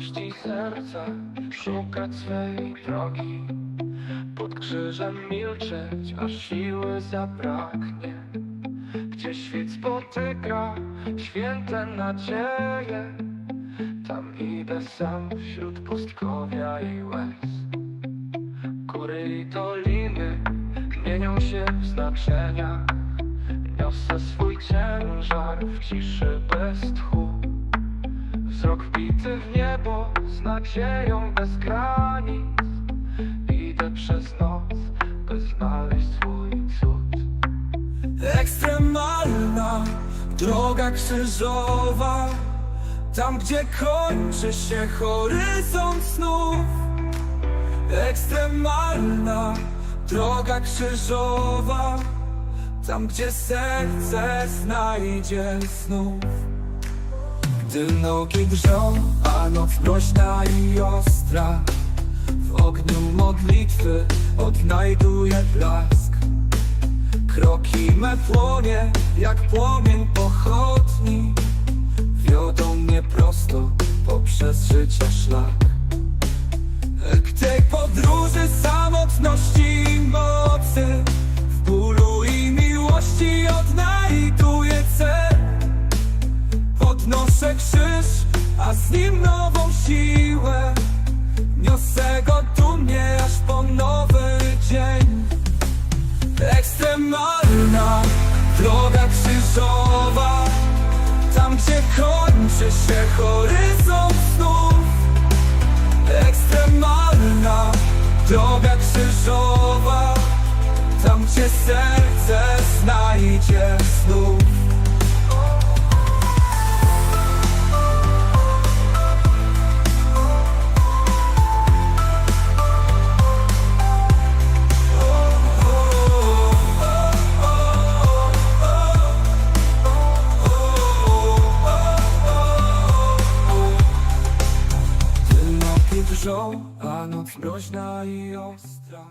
samotności serca Szukać swej drogi. Pod krzyżem milczeć, aż siły zabraknie. Gdzie świt spotyka święte nadzieje Tam idę sam wśród pustkowia i łez. Góry i doliny mienią się w znaczenia. Niosę swój ciężar w ciszy bez tchu. Wzrok wbity w niebo z nadzieją bez granic. Idę przez noc, by znaleźć swój cud. Ekstremalna droga krzyżowa. Tam gdzie kończy się horyzont snów. Ekstremalna droga krzyżowa. Tam gdzie serce znajdzie znów Gdy nogi drżą, a noc mroźna i ostra. W ogniu modlitwy odnajduję blask. Kroki me płonie, jak płomień pochodni. Wiodą mnie prosto poprzez życia szlak Krzyż, a z nim nową siłę. Niosę go dumnie aż po nowy dzień. Ekstremalna droga krzyżowa. Tam gdzie kończy się horyzont snów. Ekstremalna droga krzyżowa. Tam gdzie serce znajdzie znów a noc mroźna i ostra